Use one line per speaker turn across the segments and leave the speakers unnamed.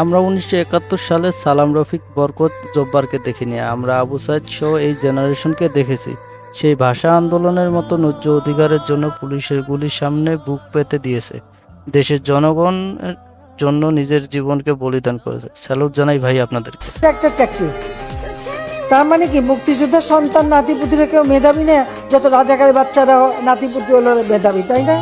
আমরা উনিশশো একাত্তর সালে সালাম রফিক বরকত জব্বারকে দেখিনি আমরা আবু সাইদ সহ এই জেনারেশনকে দেখেছি। সেই ভাষা আন্দোলনের মতো ন্যায্য অধিকারের জন্য পুলিশের গুলির সামনে বুক পেতে দিয়েছে। দেশের জনগণের জন্য নিজের জীবনকে বলিদান করেছে। স্যালুট জানাই ভাই
ট্যাকটিস তার মানে কি? মুক্তিযোদ্ধার সন্তান নাতিপুতিরা কেউ মেধাবী না? যত রাজাকারের বাচ্চারা নাতিপুতি হলো মেধাবী, তাই না?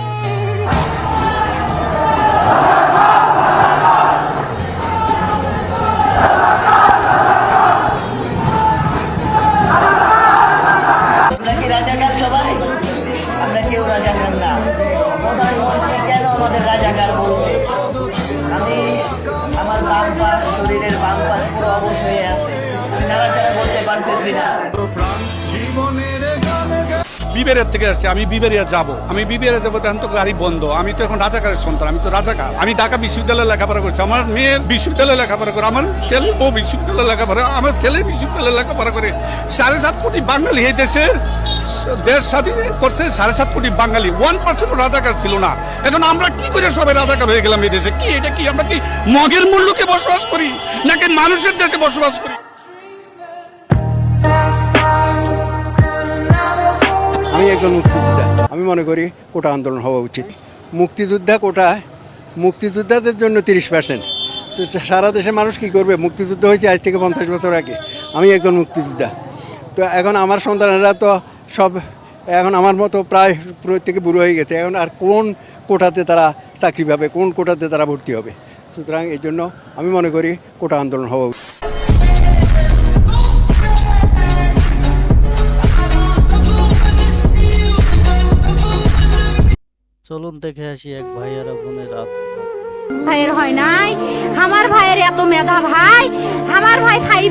রাজাকার বলবে আমি আমার বাম পাশ, শরীরের বাম পাশ পুরো অবশ হয়ে আছে। আমি নাড়াচাড়া করতে পারতেছি না।
বিবেরিয়া থেকে আসছি, আমি বিবেরিয়া যাব। আমি বিবেরিয়া যাব তখন তো গাড়ি বন্ধ। আমি তো এখন রাজাকারের সন্তান, আমি তো রাজাকার। আমি ঢাকা বিশ্ববিদ্যালয়ে লেখাপড়া করছি। আমার মেয়ে বিশ্ববিদ্যালয়ে লেখাপড়া করে, আমার ছেলে ও বিশ্ববিদ্যালয়ে লেখাপড়া, আমার ছেলে বিশ্ববিদ্যালয়ে লেখাপড়া করে সাড়ে সাত কোটি বাঙালি এই দেশে দেশ স্বাধীন করছে, সাড়ে সাত কোটি বাঙালি। ওয়ান পার্সেন্ট রাজাকার ছিল না। এখন আমরা কি করে সবাই রাজাকার হয়ে গেলাম এই দেশে? কি এটা কি? আমরা কি মগের মূল্যকে বসবাস করি, নাকি মানুষের দেশে বসবাস করি?
আমি একজন মুক্তিযোদ্ধা। আমি মনে করি কোটা আন্দোলন হওয়া উচিত। মুক্তিযোদ্ধা কোটা, মুক্তিযোদ্ধাদের জন্য তিরিশ পার্সেন্ট তো সারা দেশের মানুষ কি করবে? মুক্তিযুদ্ধ হয়েছে আজ থেকে পঞ্চাশ বছর আগে। আমি একজন মুক্তিযোদ্ধা। তো এখন আমার সন্তানেরা তো সব এখন আমার মতো প্রায় প্রত্যেকে বুড়ো হয়ে গেছে। এখন আর কোন কোটাতে তারা চাকরি পাবে কোন কোটাতে তারা ভর্তি হবে? সুতরাং এই জন্য আমি মনে করি কোটা আন্দোলন হওয়া উচিত।
চলুন দেখে আসি এক ভাই আর বোনের
ভাইয়ের হয় নাই? আমার ভাইয়ের এত মেধা ভাই? আমার ভাই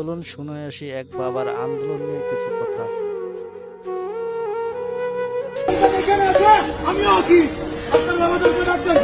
চলুন শুনে আসি এক বাবার আন্দোলন নিয়ে কিছু কথা।
আমি আছি। আপনার আমাদের ডাক্তার